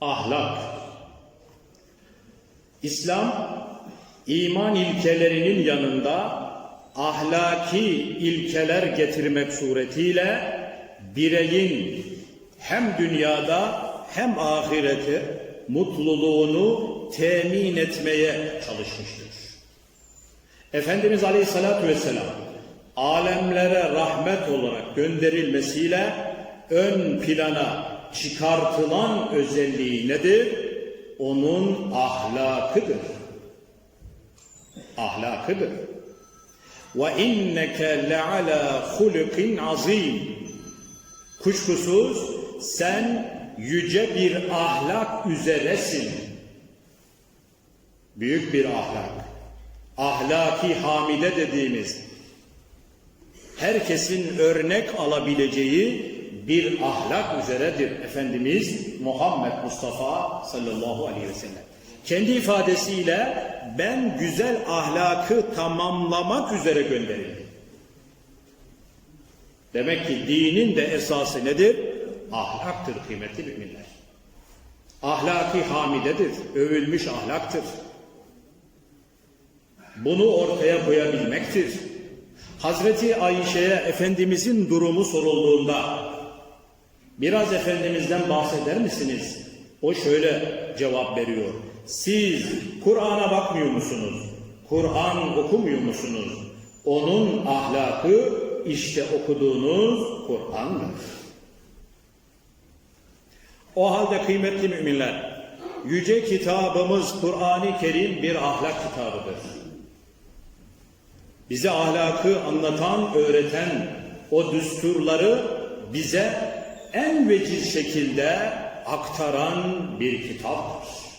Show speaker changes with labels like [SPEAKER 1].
[SPEAKER 1] Ahlak. İslam iman ilkelerinin yanında ahlaki ilkeler getirmek suretiyle bireyin hem dünyada hem ahirete mutluluğunu temin etmeye çalışmıştır. Efendimiz Aleyhisselatü Vesselam alemlere rahmet olarak gönderilmesiyle ön plana çıkartılan özelliği nedir? Onun ahlakıdır. Ahlakıdır. Ve inneke leala hulukin azim. Kuşkusuz sen yüce bir ahlak üzeresin. Büyük bir ahlak. Ahlaki hamide dediğimiz herkesin örnek alabileceği bir ahlak üzeredir Efendimiz Muhammed Mustafa sallallahu aleyhi ve sellem. Kendi ifadesiyle ben güzel ahlakı tamamlamak üzere gönderildim. Demek ki dinin de esası nedir? Ahlaktır kıymetli müminler. Ahlaki hamidedir, övülmüş ahlaktır. Bunu ortaya koyabilmektir. Hazreti Ayşe'ye Efendimizin durumu sorulduğunda biraz Efendimiz'den bahseder misiniz? O şöyle cevap veriyor. Siz Kur'an'a bakmıyor musunuz? Kur'an okumuyor musunuz? Onun ahlakı işte okuduğunuz Kur'an'dır. O halde kıymetli müminler, yüce kitabımız Kur'an-ı Kerim bir ahlak kitabıdır. Bize ahlakı anlatan, öğreten o düsturları bize en veciz şekilde aktaran bir kitaptır.